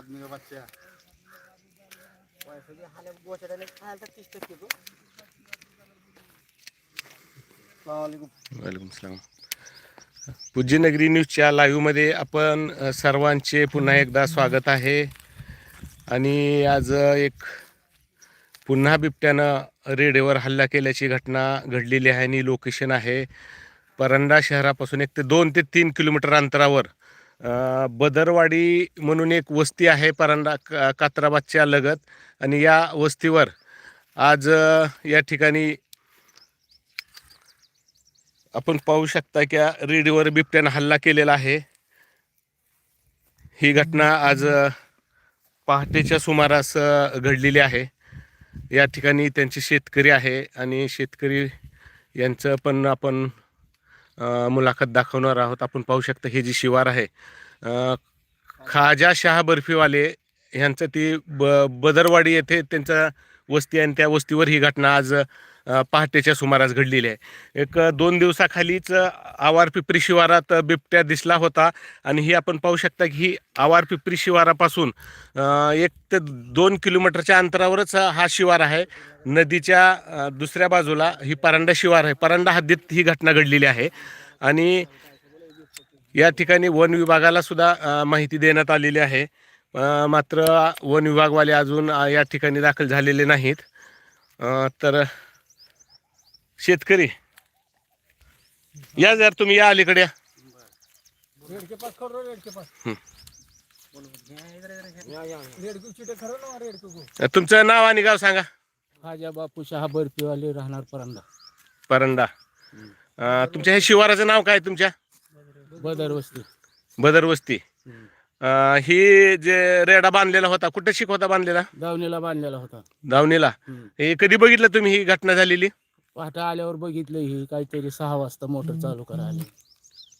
गो सलामकुम वालेकुम. सलाम. पूज्यनगरी न्यूजच्या लाईव्हमध्ये आपण सर्वांचे पुन्हा एकदा स्वागत आहे. आणि आज एक पुन्हा बिबट्यानं रेडेवर हल्ला केल्याची घटना घडलेली आहे आणि लोकेशन आहे. परंडा शहरापासून एक ते दोन ते तीन किलोमीटर अंतरावर. बदरवाडी म्हणून एक वस्ती आहे परांडा का कात्राबादच्या लगत. आणि या वस्तीवर आज या ठिकाणी आपण पाहू शकता की या रेडीवर बिबट्यानं हल्ला केलेला आहे. ही घटना आज पहाटेच्या सुमारास घडलेली आहे. या ठिकाणी त्यांचे शेतकरी आहे आणि शेतकरी यांचं पण आपण मुलाखत दाखवणार आहोत. आपण पाहू शकता हे जी शिवार आहे. खाजा शहा बर्फीवाले ह्यांचं ती ब बदरवाडी येथे त्यांचा वस्ती आहे आणि त्या वस्तीवर ही घटना आज पहाटेच्या सुमारास घडलेली आहे. एक दोन दिवसाखालीच आवारपिपरी आवार पिपरी शिवारात बिबट्या दिसला होता. आणि ही आपण पाहू शकता की ही आवार पिपरी शिवारापासून एक ते दोन किलोमीटरच्या अंतरावरच हा शिवार आहे. नदीच्या दुसऱ्या बाजूला ही परांडा शिवार आहे. परांडा हद्दीत ही घटना घडलेली आहे. आणि या ठिकाणी वन विभागाला सुद्धा माहिती देण्यात आलेली आहे. मात्र वन विभागवाले अजून या ठिकाणी दाखल झालेले नाहीत. तर शेतकरी. या जर तुम्ही या अलीकडे या. तुमचं नाव आणि गाव सांगा. खाजा बापू शहा बर्फीवाले राहणार परंडा. परंडा. अ, तुमच्या हे शिवाराचं नाव काय तुमच्या? बदर वस्ती. बदर वस्ती. अ, ही जे रेडा बांधलेला होता कुठे शिकवता बांधलेला? दावणीला बांधलेला होता. दावणीला. हम्म. हे कधी बघितलं तुम्ही ही घटना झालेली? पहाटे आल्यावर बघितलं ही काहीतरी सहा वाजता मोटर चालू करायला.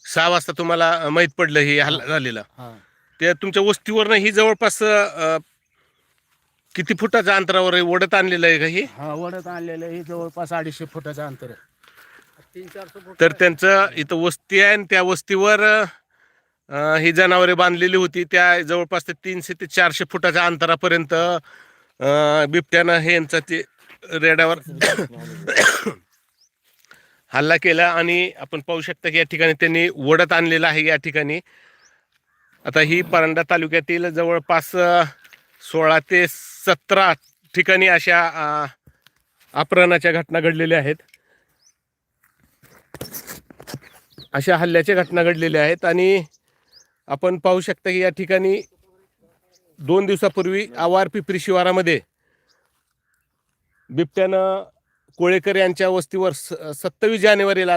सहा वाजता तुम्हाला माहीत पडलं ही हल्ला झालेला. हा. ते तुमच्या वस्तीवरनं ही जवळपास अ, किती फुटाच्या अंतरावर आहे? ओढत आणलेलं आहे का ही? हा वडत आणलेलं ही जवळपास अडीचशे फुटाचं अंतर आहे. तीन चारशे फूट तर त्यांचं इथं वस्ती आहे आणि त्या वस्तीवर अ, ही जनावरे बांधलेली होती. त्या जवळपास ते तीनशे ते चारशे फुटाच्या अंतरापर्यंत अ, बिबट्यानं हे यांचा ते रेड्यावर हल्ला केला आणि आपण पाहू शकता की या ठिकाणी त्यांनी ओढत आणलेलं आहे या ठिकाणी. आता ही परांडा तालुक्यातील जवळपास सोळा ते सतरा ठिकाणी अशा अपहरणाच्या घटना घडलेल्या आहेत. अशा हल्ल्याच्या घटना घडलेल्या आहेत आणि आपण पाहू शकता की या ठिकाणी दोन दिवसापूर्वी आवार पिपरी शिवारामध्ये बिबट्यानं कोळेकर यांच्या वस्तीवर स सत्तावीस जानेवारीला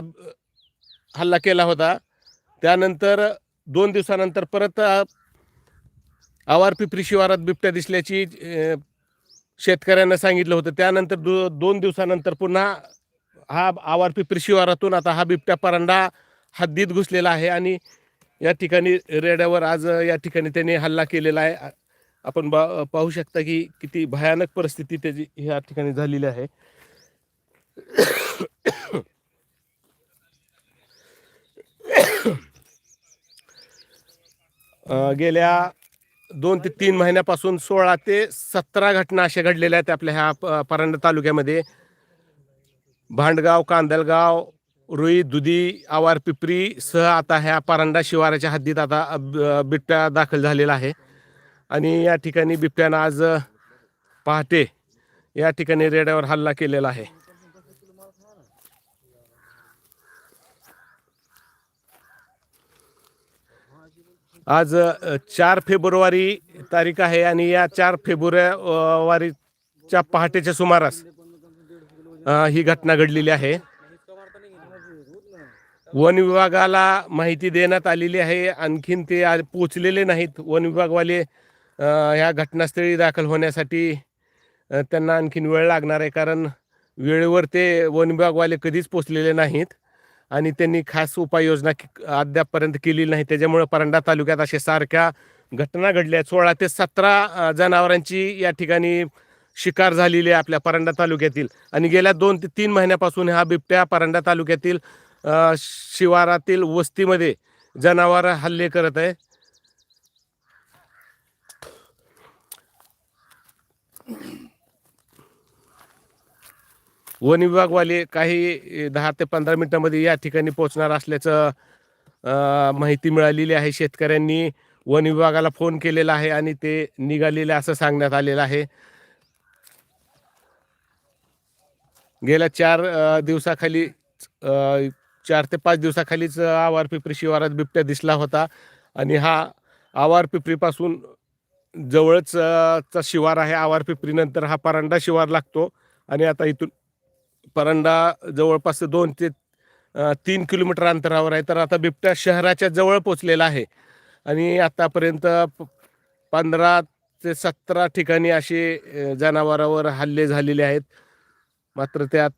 हल्ला केला होता. त्यानंतर दोन दिवसानंतर परत अ, आवार शिवारात बिबट्या दिसल्याची शेतकऱ्यांना सांगितलं होतं. त्यानंतर दो दोन दिवसानंतर पुन्हा हा आवार पिपरी शिवारातून आता हा बिबट्या परांडा हद्दीत घुसलेला आहे आणि या ठिकाणी रेड्यावर आज या ठिकाणी त्यांनी हल्ला केलेला आहे. आपण बा पाहू शकता की किती भयानक परिस्थिती त्याची ह्या ठिकाणी झालेली आहे. गेल्या दोन ते तीन महिन्यापासून सोळा ते सतरा घटना अशा घडलेल्या आहेत आपल्या ह्या प- परांडा तालुक्यामध्ये. भांडगाव कांदलगाव रुई दुधी आवार पिपरी सह आता ह्या परांडा शिवाराच्या हद्दीत आता बिबट्या दाखल झालेला आहे. आणि या ठिकाणी बिबट्यानं आज पहाटे या ठिकाणी रेड्यावर हल्ला केलेला आहे. आज चार फेब्रुवारी तारीख आहे आणि या चार फेब्रुवारीच्या पहाटेच्या सुमारास ही घटना घडलेली आहे. वन विभागाला माहिती देण्यात आलेली आहे. आणखीन ते आज पोचलेले नाहीत. वन विभागवाले ह्या घटनास्थळी दाखल होण्यासाठी त्यांना आणखीन वेळ लागणार आहे कारण वेळेवर ते वन विभागवाले कधीच पोचलेले नाहीत आणि त्यांनी खास उपाययोजना अद्यापपर्यंत केलेली नाही. त्याच्यामुळे परंडा तालुक्यात अशा सारख्या घटना घडल्या आहेत. सोळा ते सतरा जनावरांची या ठिकाणी शिकार झालेली आहे आपल्या परंडा तालुक्यातील. आणि गेल्या दोन ते तीन महिन्यापासून हा बिबट्या परंडा तालुक्यातील शिवारातील वस्तीमध्ये जनावर हल्ले करत आहे. वन विभागवाले काही दहा ते पंधरा मिनिटांमध्ये या ठिकाणी पोहोचणार असल्याचं माहिती मिळालेली आहे. शेतकऱ्यांनी वन विभागाला फोन केलेला आहे आणि ते निघालेले असं सांगण्यात आलेलं आहे. गेल्या चार दिवसाखाली चार ते पाच दिवसाखालीच आवार पिपरी शिवारात बिबट्या दिसला होता. आणि हा आवार पिपरीपासून जवळच चा शिवार आहे आवार पिपरीनंतर हा परांडा शिवार लागतो. आणि आता इथून परांडा जवळपास दोन ते तीन किलोमीटर अंतरावर आहे. तर आता बिबट्या शहराच्या जवळ पोचलेला आहे. आणि आतापर्यंत प- पंधरा ते सतरा ठिकाणी असे जनावरावर हल्ले झालेले आहेत. मात्र त्यात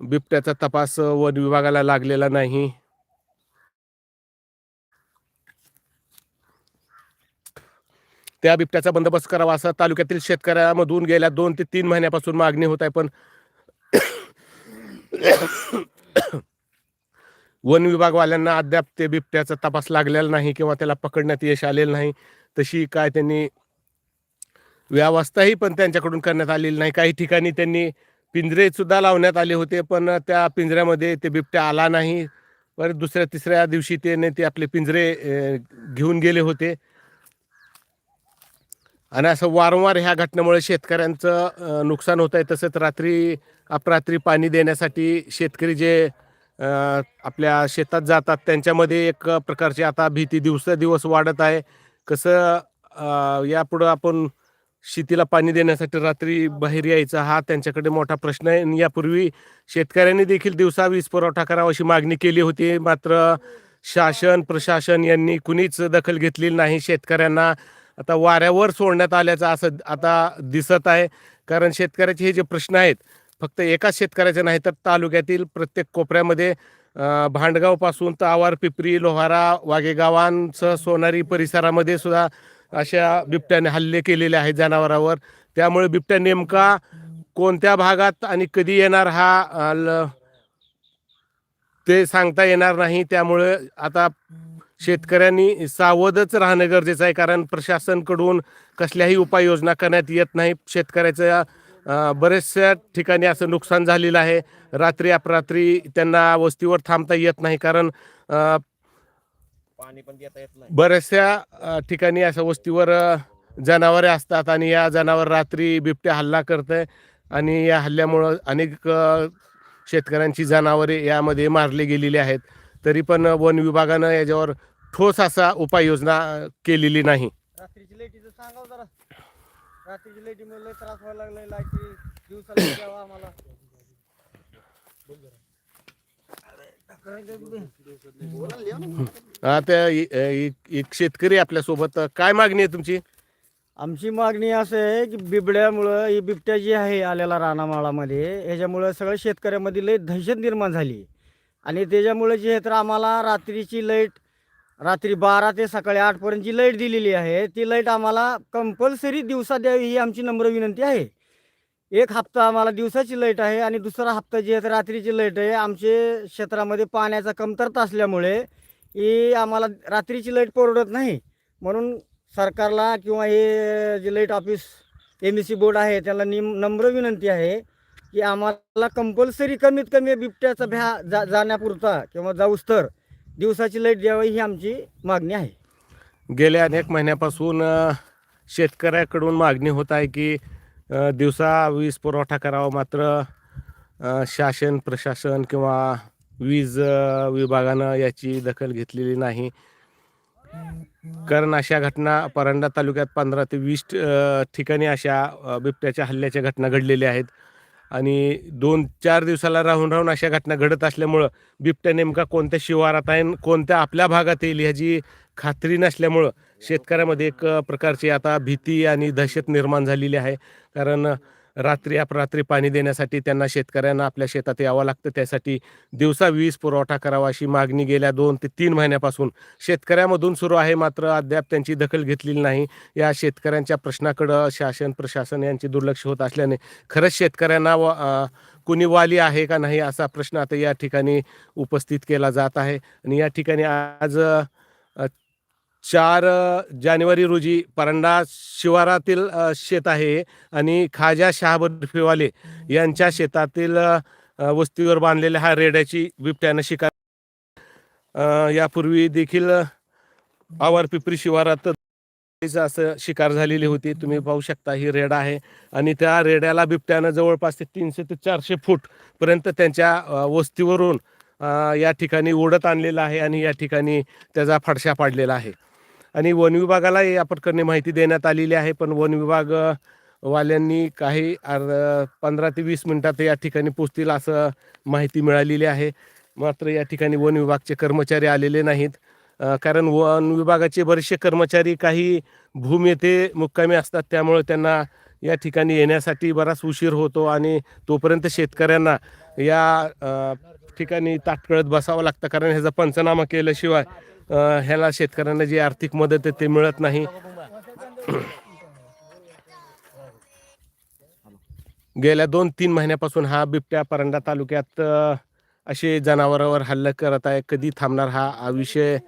बिबट्याचा तपास वन विभागाला लागलेला नाही. त्या बिबट्याचा बंदोबस्त करावा असा तालुक्यातील शेतकऱ्यामधून गेल्या दोन ते तीन महिन्यापासून मागणी होत आहे पण वन विभागवाल्यांना अद्याप ते बिबट्याचा तपास लागलेला नाही किंवा त्याला पकडण्यात यश आलेलं नाही तशी काय त्यांनी व्यवस्थाही पण त्यांच्याकडून करण्यात आलेली नाही. काही ठिकाणी त्यांनी पिंजरे सुद्धा लावण्यात आले होते पण त्या पिंजऱ्यामध्ये ते बिबट्या आला नाही. परत दुसऱ्या तिसऱ्या दिवशी त्याने ते आपले पिंजरे घेऊन गेले होते. आणि असं वारंवार ह्या घटनेमुळे शेतकऱ्यांचं नुकसान होत आहे तसंच रात्री अपरात्री पाणी देण्यासाठी शेतकरी जे आपल्या शेतात जातात त्यांच्यामध्ये एक प्रकारची आता भीती दिवसादिवस वाढत आहे. कसं यापुढं आपण शेतीला पाणी देण्यासाठी रात्री बाहेर यायचा हा त्यांच्याकडे मोठा प्रश्न आहे. आणि यापूर्वी शेतकऱ्यांनी देखील दिवसा वीज पुरवठा करावा अशी मागणी केली होती. मात्र शासन प्रशासन यांनी कुणीच दखल घेतलेली नाही. शेतकऱ्यांना आता वाऱ्यावर सोडण्यात आल्याचं असं आता दिसत आहे. कारण शेतकऱ्याचे हे जे प्रश्न आहेत फक्त एकाच शेतकऱ्याचे नाही तर तालुक्यातील प्रत्येक कोपऱ्यामध्ये भांडगावपासून तर आवार पिपरी लोहारा वागेगावांसह सोनारी परिसरामध्ये सुद्धा अशा बिबट्याने हल्ले केलेले आहेत जनावरावर. त्यामुळे बिबट्या नेमका कोणत्या भागात आणि कधी येणार हा ल- ते सांगता येणार नाही. त्यामुळे आता शेतकऱ्यांनी सावधच राहणं गरजेचं आहे कारण प्रशासनकडून कसल्याही उपाययोजना करण्यात येत नाही. शेतकऱ्याचं बरेचशा ठिकाणी असं नुकसान झालेलं आहे. रात्री अपरात्री त्यांना वस्तीवर थांबता येत नाही कारण अं, पाणी पण देता येत नाही. बऱ्याचशा ठिकाणी अशा वस्तीवर जनावरे असतात आणि या जनावर रात्री बिबट्या हल्ला करतंय आणि या हल्ल्यामुळं अनेक शेतकऱ्यांची जनावरे यामध्ये मारली गेलेली आहेत. तरी पण वन विभागानं याच्यावर ठोस असा उपाययोजना केलेली नाही. रात्रीची लाईटीचं सांगाव जरा. रात्रीची लाईटीमुळे लय त्रास व्हायला लागलाय लाईटी दिवसाला द्यावा आम्हाला. आता एक शेतकरी आपल्यासोबत काय मागणी आहे तुमची? आमची मागणी असं आहे की बिबड्यामुळं ही बिबट्या जी आहे आलेला रानामाळामध्ये ह्याच्यामुळं सगळ्या शेतकऱ्यामध्ये लई दहशत निर्माण झाली आणि त्याच्यामुळे जे आहे तर आम्हाला रात्रीची लाइट रात्री बारा ते सकाळी आठपर्यंत जी लाइट दिलेली आहे ती लाइट आम्हाला कंपल्सरी दिवसा द्यावी ही आमची नम्र विनंती आहे. एक हप्ता आम्हाला दिवसाची लाइट आहे आणि दुसरा हप्ता जी आहे तर रात्रीची लाइट आहे. आमचे क्षेत्रामध्ये पाण्याचा कमतरता असल्यामुळे ही आम्हाला रात्रीची लाइट परवडत नाही. म्हणून सरकारला किंवा हे जे light office M C board आहे त्याला निम नम्र विनंती आहे. की आम्हाला कंपल्सरी कमीत कमी बिबट्याचा भ्या जा जाण्यापुरता किंवा जाऊस तर दिवसाची लाइट द्यावी ही आमची मागणी आहे. गेल्या अनेक महिन्यापासून शेतकऱ्याकडून मागणी होत आहे की दिवसा वीज पुरवठा करावा मात्र शासन प्रशासन किंवा वीज विभागानं याची दखल घेतलेली नाही. कारण अशा घटना परांडा तालुक्यात पंधरा ते वीस ठिकाणी अशा बिबट्याच्या हल्ल्याच्या घटना घडलेल्या आहेत. आणि दोन चार दिवसाला राहून राहून अशा घटना घडत असल्यामुळं बिबट्या नेमका कोणत्या शिवारात आहे आणि कोणत्या आपल्या भागात येईल ह्याची खात्री नसल्यामुळं शेतकऱ्यामध्ये एक प्रकारची आता भीती आणि दहशत निर्माण झालेली आहे. कारण रात्री अपरात्री पाणी देण्यासाठी त्यांना शेतकऱ्यांना आपल्या शेतात यावं लागतं. त्यासाठी दिवसा वीज पुरवठा करावा अशी मागणी गेल्या दोन ते तीन महिन्यापासून शेतकऱ्यामधून सुरू आहे. मात्र अद्याप त्यांची दखल घेतलेली नाही. या शेतकऱ्यांच्या प्रश्नाकडं शासन प्रशासन यांचे दुर्लक्ष होत असल्याने खरंच शेतकऱ्यांना व कुणी वाली आहे का नाही असा प्रश्न आता या ठिकाणी उपस्थित केला जात आहे. आणि या ठिकाणी आज चार जानेवारी रोजी परांडा शिवारातील शेत आहे आणि खाजा शाह बर्फीवाले यांच्या शेतातील वस्तीवर बांधलेल्या हा रेड्याची बिबट्यानं शिकार यापूर्वी देखील अ, आवार पिपरी शिवारात असं शिकार झालेली होती. तुम्ही पाहू शकता ही रेडा आहे आणि त्या रेड्याला बिबट्यानं जवळपास ते तीनशे ते चारशे फूट पर्यंत त्यांच्या वस्तीवरून या ठिकाणी ओढत आणलेला आहे आणि या ठिकाणी त्याचा फडशा पाडलेला आहे. आणि वन विभागाला या प्रकरणी माहिती देण्यात आलेली आहे. पण वन विभाग वाल्यांनी काही अर्ध पंधरा ते वीस मिनिटात या ठिकाणी पोचतील असं माहिती मिळालेली आहे. मात्र या ठिकाणी वन विभागचे कर्मचारी आलेले नाहीत. कारण वन विभागाचे बरेचसे कर्मचारी काही भूम येथे मुक्कामी असतात. त्यामुळे त्यांना या ठिकाणी येण्यासाठी बराच उशीर होतो आणि तोपर्यंत शेतकऱ्यांना या ठिकाणी ताटकळत बसावं लागतं. कारण ह्याचा पंचनामा केल्याशिवाय ह्याला शेतकऱ्यांना जी आर्थिक मदत आहे ते मिळत नाही. गेल्या दोन तीन महिन्यापासून हा बिबट्या परंडा तालुक्यात असे जनावरांवर हल्ला करत आहे. कधी थांबणार हा विषय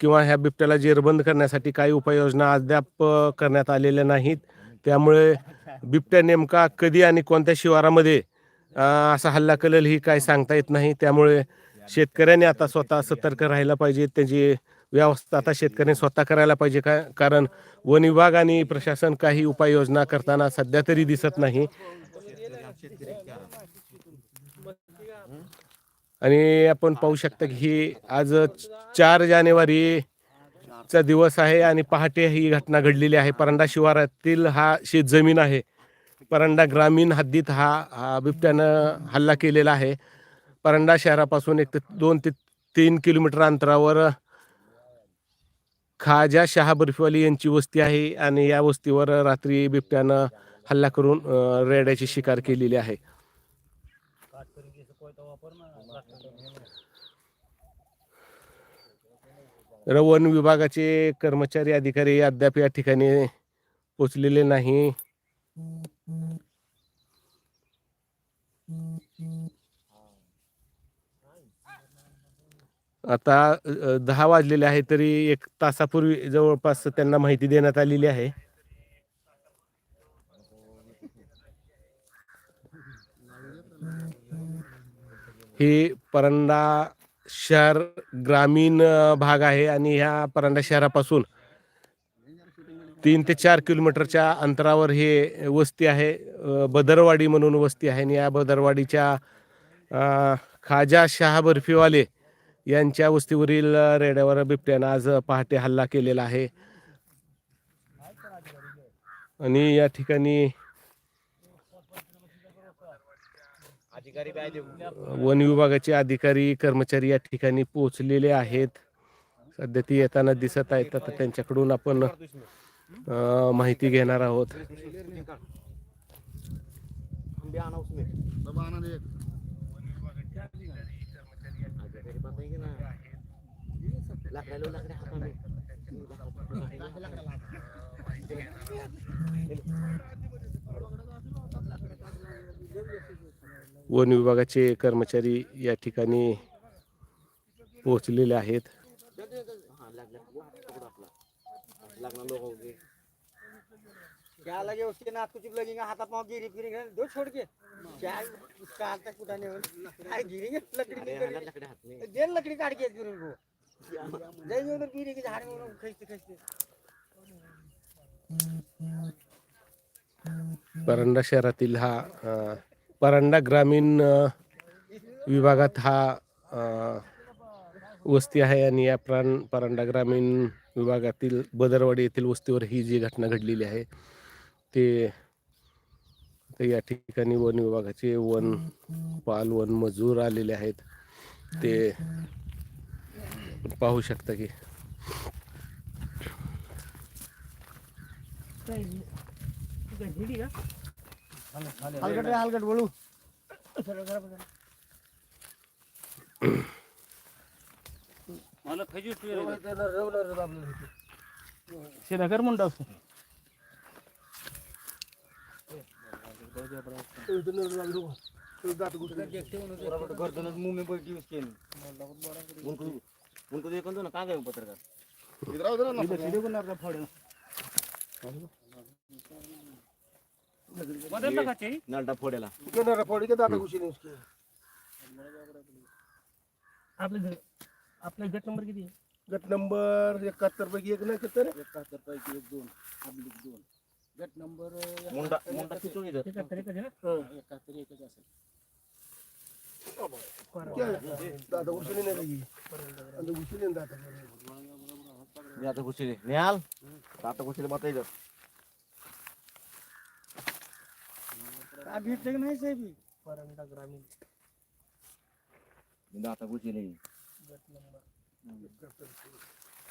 किंवा ह्या बिबट्याला जेरबंद करण्यासाठी काही उपाययोजना अद्याप करण्यात आलेल्या नाहीत. त्यामुळे बिबट्या नेमका कधी आणि कोणत्या शिवारामध्ये असा हल्ला करेल ही काही सांगता येत नाही. त्यामुळे शेतकऱ्यांनी आता स्वतः सतर्क राहायला पाहिजे त्याची व्यवस्था आता शेतकऱ्यांनी स्वतः करायला पाहिजे का? कारण वन विभाग आणि प्रशासन काही उपाययोजना करताना सध्या तरी दिसत नाही. आणि आपण पाहू शकता की ही आज चार जानेवारी चा दिवस आहे आणि पहाटे ही घटना घडलेली आहे. परांडा शिवारातील हा शेत जमीन आहे. परांडा ग्रामीण हद्दीत हा बिबट्यानं हल्ला केलेला आहे. परांडा शहरापासून एक ते दोन ते तीन किलोमीटर अंतरावर खाजा शहा बर्फीवाली यांची वस्ती आहे आणि या वस्तीवर रात्री बिबट्यानं हल्ला करून रेड्याची शिकार केलेली आहे. वन विभागाचे कर्मचारी अधिकारी अद्याप या ठिकाणी पोचलेले नाही. आता दहा वाजलेले आहे तरी एक तासापूर्वी जवळपास त्यांना माहिती देण्यात आलेली आहे. हे परंडा शहर ग्रामीण भाग आहे आणि ह्या परंडा शहरापासून तीन ते चार किलोमीटरच्या अंतरावर हे वस्ती आहे. बदरवाडी म्हणून वस्ती आहे आणि या बदरवाडीच्या खाजा शहा बर्फीवाले यांच्या वस्तीवरील रेड्यावर बिबट्यानं आज पहाटे हल्ला केलेला आहे. आणि या ठिकाणी वन विभागाचे अधिकारी कर्मचारी या ठिकाणी पोहोचलेले आहेत. सध्या ती येताना दिसत आहेत. आता त्यांच्याकडून आपण माहिती घेणार आहोत. आंबे ना लो वन विभागाचे कर्मचारी या ठिकाणी पोहोचलेले आहेत. हाँ लग क्या लगे उसके नाक कुछ लगेगा हाथा पाँव गिरी फिरेंगे दो छोड़ के। क्या उसका हाथ तक कुटाने वाले? गिरेंगे लकड़ी अरे हाँ लकड़े काट के फिर उनको। जाएँगे उधर गिरे के झाड़ में उनको खींचते खींचते। परांडा शहरातील हा परांडा ग्रामीण विभागात हा वस्ती आहे आणि या प्राण परांडा ग्रामीण विभागातील बदरवाडी येथील वस्तीवर ही जी घटना घडलेली आहे ते ते या ठिकाणी वन विभागाचे वन पाल वन मजूर आलेले आहेत. ते पाहू शकता की हलकट रे बोलू. सीधा कर म्हणतो गर्दनच मुंह में बैठी उसके उनको उनको देखो तो ना नालटा फोड्याला. आपलं आपला गट नंबर किती आहे? गट नंबर एकाहत्तर पैकी एक नाही तर? एकाहत्तर पैकी एक दोन अब्लिक दोन. गट नंबर मुंडा मुंडा किती इथं एकाहत्तर एकच आहे ना? एकाहत्तर एकच असेल. दादा लगी आता उचली नाही दादा। मी आता घुसले न्याल आता घुसले मत इथं काय भेटते की नाही साहेब परंडा ग्रामीण। आता घुसले गट नंबर।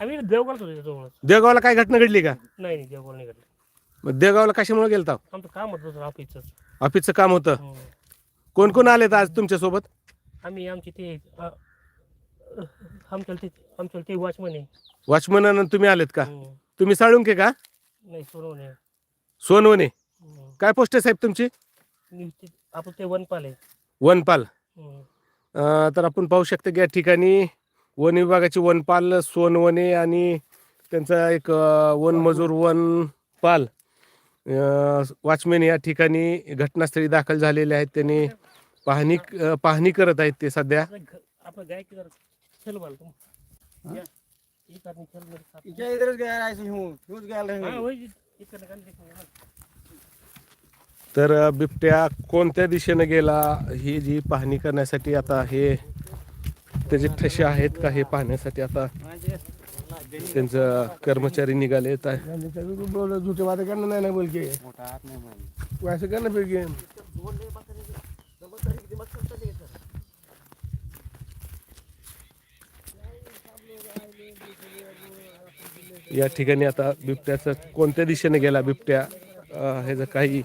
आम्ही देवगावला होतो जवळच. देवगावला काय घटना घडली का? नाही नाही देवगाव नाही घडलं. मग देवगावला कशामुळे गेलता? आमचं काम होतं दुसरं ऑफिसचं ऑफिसचं काम होतं. कोण कोण आलेत आज तुमच्यासोबत? आम्ही आमचे ते अ, अ, आमच्या ते ते वॉचमन आहे. वॉचमन तुम्ही आलेत का? हम्म. तुम्ही साळुंके का? नाही सोडवणे सोनवणे. काय पोस्ट आहे साहेब तुमची? आपण ते वनपाल आहे. वनपाल. हम्म. अं, तर आपण पाहू शकतो की या ठिकाणी वन विभागाचे वनपाल सोनवणे आणि त्यांचा एक अं, वनमजूर वनपाल वॉचमॅन या ठिकाणी घटनास्थळी दाखल झालेले आहेत. त्यांनी पाहणी पाहणी करत आहेत ते सध्या. हाँ. तर बिबट्या कोणत्या दिशेनं गेला ही जी पाहणी करण्यासाठी आता हे त्याचे ठसे आहेत का हे पाहण्यासाठी आता त्यांचं कर्मचारी निघाले येत आहे झुटे करणार नाही ना बोल असं कर ना फिर गेम या ठिकाणी आता बिबट्याचं कोणत्या दिशेने गेला बिबट्या? ह्याचं काही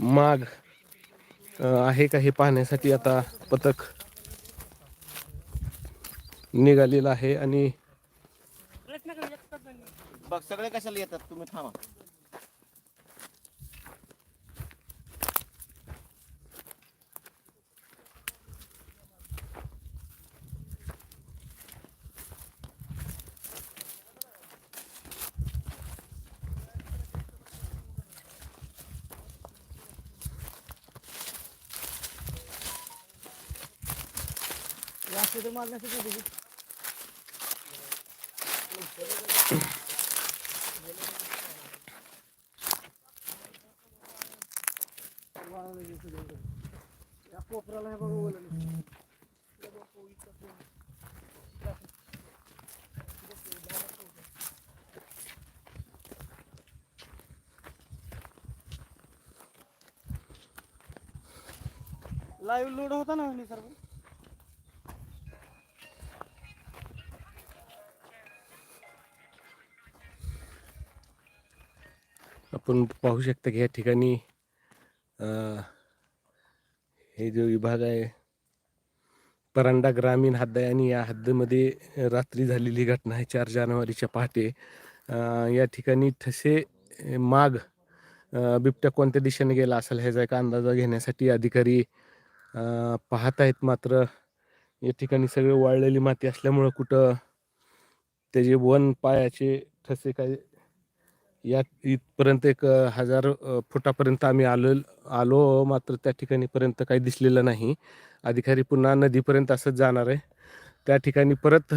माग आहे का हे पाहण्यासाठी आता पथक निघालेलं आहे आणि. बघ सगळे कशाला येतात तुम्ही थांबा रास्ते तर बघा लाईव्ह लोड होता ना सर्व आपण पाहू शकता की या ठिकाणी हे जो विभाग आहे परांडा ग्रामीण हद्द आहे आणि या हद्दमध्ये रात्री झालेली घटना आहे चार जानेवारीच्या पहाटे. या ठिकाणी ठसे माग बिबट्या कोणत्या दिशेने गेला असेल ह्याचा एक अंदाजा घेण्यासाठी अधिकारी पाहत आहेत मात्र या ठिकाणी सगळे वाळलेली माती असल्यामुळं कुठं त्याचे वन पायाचे ठसे काय या इथपर्यंत एक हजार फुटापर्यंत आम्ही आलो आलो मात्र त्या ठिकाणी पर्यंत काही दिसलेलं नाही. अधिकारी पुन्हा नदीपर्यंत असंच जाणार आहे. त्या ठिकाणी परत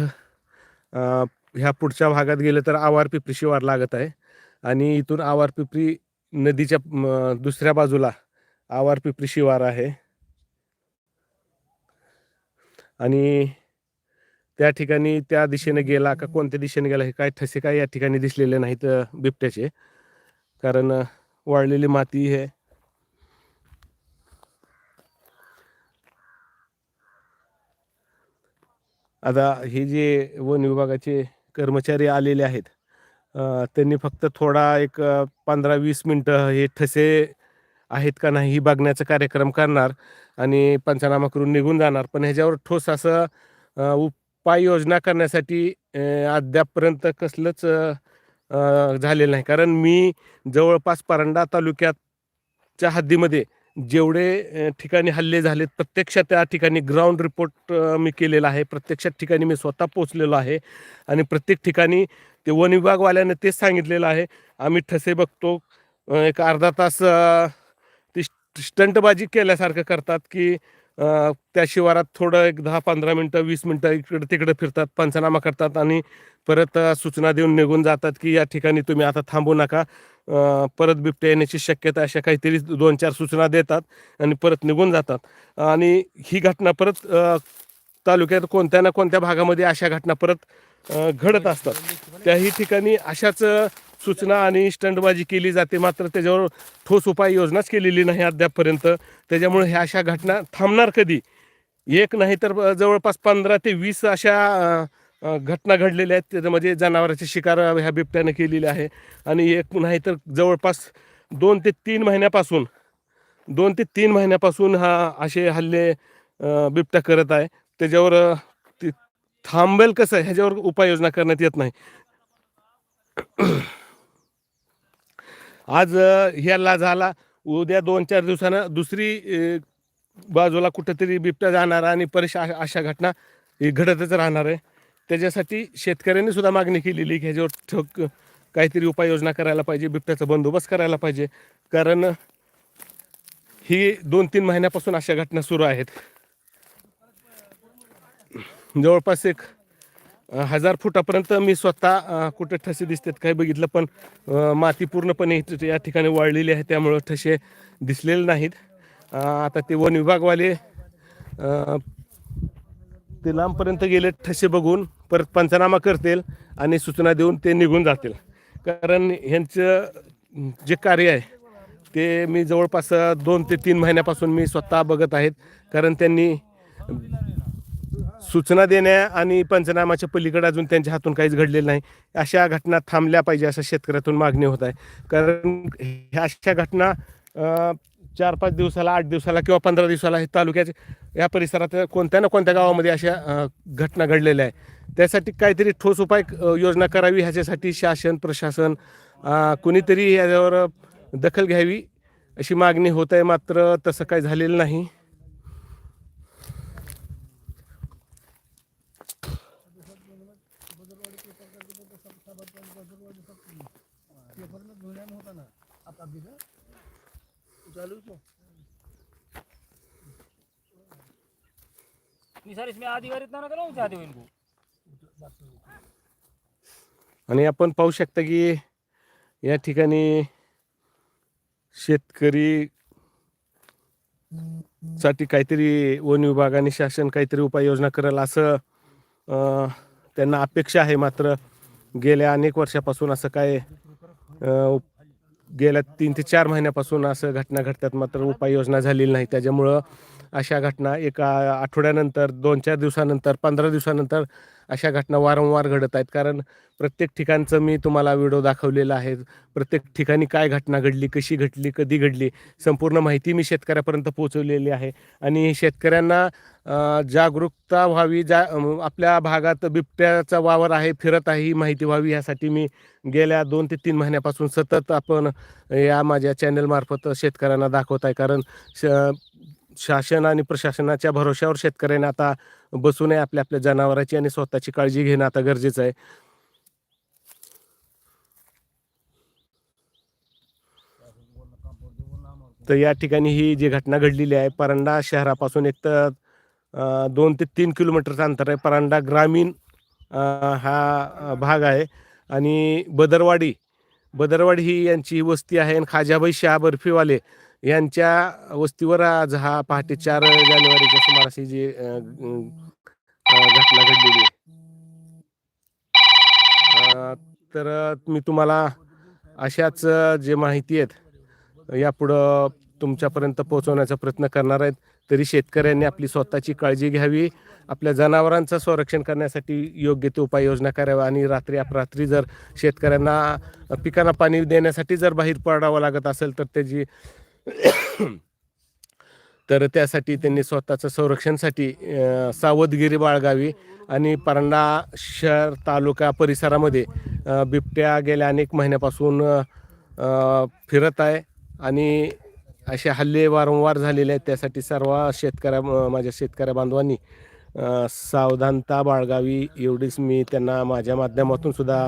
ह्या पुढच्या भागात गेलं तर आवार पिपरी शिवार लागत आहे. आणि इथून आवार पिपरी नदीच्या दुसऱ्या बाजूला आवार पिपरी शिवार आहे. आणि त्या ठिकाणी त्या दिशेने गेला का कोणत्या दिशेने गेला हे काय ठसे काय या ठिकाणी दिसलेले नाहीत बिबट्याचे. कारण वाळलेली माती हे आता हे जे वन विभागाचे कर्मचारी आलेले आहेत त्यांनी फक्त थोडा एक पंधरा वीस मिनटं हे ठसे आहेत का नाही ही बघण्याचा कार्यक्रम करणार आणि पंचनामा करून निघून जाणार. पण ह्याच्यावर ठोस असं उप उपाययोजना करण्यासाठी अद्यापपर्यंत कसलंच झालेलं नाही. कारण मी जवळपास परांडा तालुक्याच्या हद्दीमध्ये जेवढे ठिकाणी हल्ले झालेत प्रत्यक्ष त्या ठिकाणी ग्राउंड रिपोर्ट मी केलेला आहे. प्रत्यक्षात ठिकाणी मी स्वतः पोचलेलो आहे. आणि प्रत्येक ठिकाणी ते वन विभागवाल्यानं तेच सांगितलेलं आहे. आम्ही ठसे बघतो. एक अर्धा तास ती स्टंटबाजी केल्यासारखं करतात की त्या शिवारात थोडं एक दहा पंधरा मिनटं वीस मिनटं इकडं तिकडं फिरतात पंचनामा करतात आणि परत सूचना देऊन निघून जातात की या ठिकाणी तुम्ही आता थांबू नका. परत बिबट्या येण्याची शक्यता अशा काहीतरी दोन चार सूचना देतात आणि परत निघून जातात. आणि ही घटना परत तालुक्यात कोणत्या ना कोणत्या भागामध्ये अशा घटना परत घडत असतात. त्याही ठिकाणी अशाच सूचना आणि स्टंटबाजी केली जाते. मात्र त्याच्यावर ठोस उपाययोजनाच केलेली नाही अद्यापपर्यंत. त्याच्यामुळे ह्या अशा घटना थांबणार कधी? एक नाही तर जवळपास पंधरा ते वीस अशा घटना घडलेल्या आहेत. त्याच्यामध्ये म्हणजे जनावरांची शिकार ह्या बिबट्याने केलेली आहे. आणि एक नाही तर जवळपास दोन ते तीन महिन्यापासून दोन ते तीन महिन्यापासून हा असे हल्ले बिबट्या करत आहे. त्याच्यावर ते थांबेल कसं? ह्याच्यावर उपाययोजना करण्यात येत नाही. आज ह्याला झाला. उद्या दोन चार दिवसानं दुसरी बाजूला कुठंतरी बिबट्या जाणार आणि परेश अशा अशा घटना ही घडतच राहणार आहे. त्याच्यासाठी शेतकऱ्यांनी सुद्धा मागणी केलेली की ह्याच्यावर ठोक काहीतरी उपाययोजना करायला पाहिजे बिबट्याचा बंदोबस्त करायला पाहिजे. कारण ही दोन तीन महिन्यापासून अशा घटना सुरू आहेत. जवळपास एक हजार फुटापर्यंत मी स्वतः कुठं कुठे ठसे दिसतात काही बघितलं पण माती पूर्णपणे या ठिकाणी वाळलेली आहे त्यामुळं ठसे दिसलेले नाहीत. आता ते वन विभागवाले ते लांबपर्यंत गेले ठसे बघून परत पंचनामा करतील आणि सूचना देऊन ते निघून जातील. कारण ह्यांचं जे कार्य आहे ते मी जवळपास दोन ते तीन महिन्यापासून मी स्वतः बघत आहेत. कारण त्यांनी सूचना देण्या आणि पंचनामाच्या पलीकडे अजून त्यांच्या हातून काहीच घडलेलं नाही. अशा घटना थांबल्या पाहिजे असं शेतकऱ्यातून मागणी होत आहे. कारण ह्या अशा घटना चार पाच दिवसाला आठ दिवसाला किंवा पंधरा दिवसाला हे तालुक्याच्या या परिसरात कोणत्या ना कोणत्या गावामध्ये अशा घटना घडलेल्या आहे त्यासाठी काहीतरी ठोस उपाय योजना करावी ह्याच्यासाठी शासन प्रशासन कुणीतरी याच्यावर दखल घ्यावी अशी मागणी होत आहे. मात्र तसं काही झालेलं नाही. निसार इसमें आधी बार इतना ना करो चाहते हो इनको आणि आपण पाहू शकता की या ठिकाणी शेतकरी साठी काहीतरी वन विभाग आणि शासन काहीतरी उपाययोजना करेल असं अं, त्यांना अपेक्षा आहे मात्र गेल्या अनेक वर्षापासून असं काय अं, गेल्या तीन ते चार महिन्यापासून असं घटना घडतात मात्र उपाययोजना झालेली नाही. त्याच्यामुळं अशा घटना एका आठवड्यानंतर दोन चार दिवसानंतर पंधरा दिवसानंतर अशा घटना वारंवार घडत आहेत. कारण प्रत्येक ठिकाणचं मी तुम्हाला व्हिडिओ दाखवलेला आहे. प्रत्येक ठिकाणी काय घटना घडली कशी घडली कधी घडली संपूर्ण माहिती मी शेतकऱ्यापर्यंत पोहोचवलेली आहे. आणि शेतकऱ्यांना जागरूकता व्हावी जा आपल्या भागात बिबट्याचा वावर आहे फिरत आहे ही माहिती व्हावी यासाठी मी गेल्या दोन ते तीन महिन्यापासून सतत आपण या माझ्या चॅनलमार्फत शेतकऱ्यांना दाखवत आहे. कारण श शासन आणि प्रशासनाच्या भरोश्यावर शेतकऱ्यांना आता बसू नये आपल्या आपल्या जनावरांची आणि स्वतःची काळजी घेणं आता गरजेचं आहे. तर या ठिकाणी ही जी घटना घडलेली आहे परांडा शहरापासून एक तर दोन ते तीन किलोमीटरचं अंतर आहे. परांडा ग्रामीण हा भाग आहे आणि बदरवाडी बदरवाडी ही यांची वस्ती आहे आणि खाजाबाई शाह बर्फीवाले यांच्या वस्तीवर आज हा पहाटे चार जानेवारीच्या सुमारास ही जी घटना घडलेली आहे. तर मी तुम्हाला अशाच जे माहिती आहेत यापुढं तुमच्यापर्यंत पोहोचवण्याचा प्रयत्न करणार आहेत. तरी शेतकऱ्यांनी आपली स्वतःची काळजी घ्यावी. आपल्या जनावरांचं संरक्षण करण्यासाठी योग्य ते उपाययोजना कराव्या आणि रात्री अपरात्री जर शेतकऱ्यांना पिकांना पाणी देण्यासाठी जर बाहेर पडावं लागत असेल तर त्याची तर त्यासाठी त्यांनी स्वतःचं संरक्षणसाठी सावधगिरी बाळगावी आणि परंडा शहर तालुका परिसरामध्ये बिबट्या गेल्या अनेक महिन्यापासून फिरत आहे आणि असे हल्ले वारंवार झालेले आहेत. त्यासाठी सर्व शेतकऱ्या माझ्या शेतकऱ्या बांधवांनी सावधानता बाळगावी एवढीच मी त्यांना माझ्या माध्यमातून सुद्धा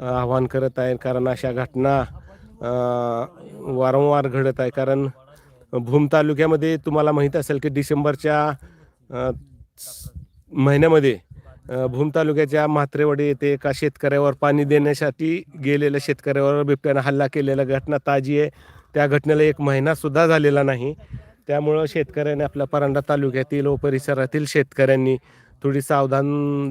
आवाहन करत आहे. कारण अशा घटना वारंवार घडत आहे. कारण भूम तालुक्यामध्ये तुम्हाला माहीत असेल की डिसेंबरच्या महिन्यामध्ये भूम तालुक्याच्या म्हात्रेवाडी येथे एका शेतकऱ्यावर पाणी देण्यासाठी गेलेल्या शेतकऱ्यावर बिबट्यानं हल्ला केलेल्या घटना ताजी आहे. त्या घटनेला एक महिनासुद्धा झालेला नाही. त्यामुळं शेतकऱ्यांनी आपल्या परांडा तालुक्यातील व परिसरातील शेतकऱ्यांनी थोडी सावधान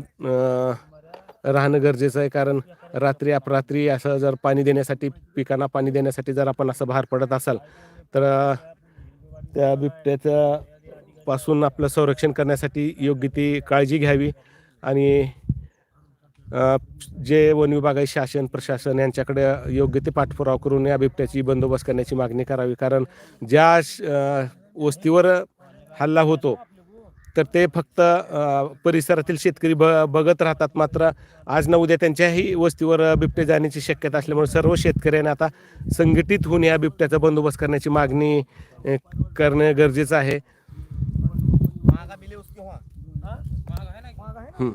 राहणं गरजेचं आहे. कारण रात्री अपरात्री असं जर पाणी देण्यासाठी पिकांना पाणी देण्यासाठी जर आपण असं बाहेर पडत असाल तर त्या बिबट्याचं पासून आपलं संरक्षण करण्यासाठी योग्य ती काळजी घ्यावी. आणि जे वन विभाग आहे शासन प्रशासन यांच्याकडे योग्य ते पाठपुरावा करून या बिबट्याची बंदोबस्त करण्याची मागणी करावी. कारण ज्या श- वस्तीवर हल्ला होतो तर ते फक्त परिसरातील शेतकरी ब बघत राहतात. मात्र आज ना उद्या त्यांच्याही वस्तीवर बिबटे जाण्याची शक्यता असल्यामुळे सर्व शेतकऱ्यांना आता संघटित होऊन या बिबट्याचा बंदोबस्त करण्याची मागणी करणं गरजेचं आहे. हं.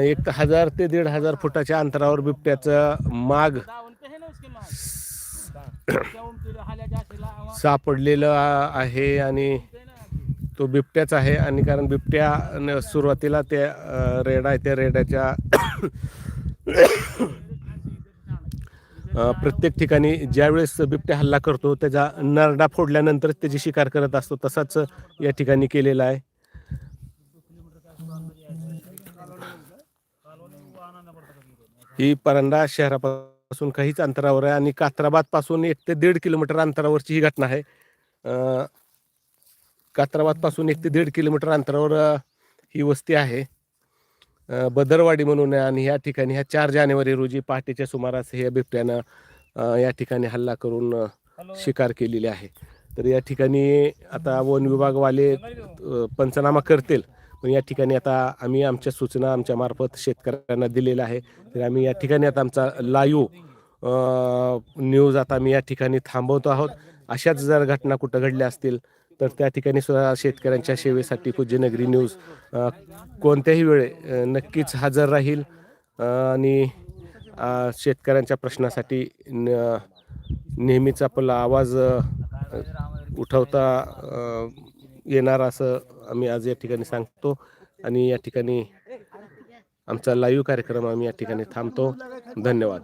एक हजार ते दीड हजार फुटाच्या अंतरावर बिबट्याचं माग सापडलेलं आहे आणि तो बिबट्याच आहे आणि कारण बिबट्या न- सुरुवातीला ते रेड रेडा आहे त्या रेड्याच्या प्रत्येक ठिकाणी ज्यावेळेस बिबट्या हल्ला करतो त्याचा नरडा फोडल्यानंतर त्याची शिकार करत असतो तसाच या ठिकाणी केलेला आहे. ही परांडा शहरापासून काहीच अंतरावर आहे आणि कात्राबादपासून एक ते दीड किलोमीटर अंतरावरची ही घटना आहे. कात्राबादपासून एक ते दीड किलोमीटर अंतरावर ही वस्ती आहे. बदरवाडी म्हणून आहे आणि या ठिकाणी ह्या चार जानेवारी रोजी पहाटेच्या सुमारास हे बिबट्यानं या ठिकाणी हल्ला करून शिकार केलेली आहे. तर या ठिकाणी आता वन विभागवाले पंचनामा करतील. पण या ठिकाणी आता आम्ही आमच्या सूचना आमच्या मार्फत शेतकऱ्यांना दिलेल्या आहे. तर आम्ही या ठिकाणी आता आमचा लाईव्ह न्यूज आता आम्ही या ठिकाणी थांबवतो आहोत. अशाच जर घटना कुठं घडल्या असतील तर त्या ठिकाणी सुद्धा शेतकऱ्यांच्या सेवेसाठी पूज्यनगरी न्यूज कोणत्याही वेळे नक्कीच हजर राहील. आणि शेतकऱ्यांच्या प्रश्नासाठी न- नेहमीच आपला आवाज उठवता येणार असं आम्ही आज या ठिकाणी सांगतो आणि या ठिकाणी आमचा लाईव्ह कार्यक्रम आम्ही या ठिकाणी थांबतो. धन्यवाद.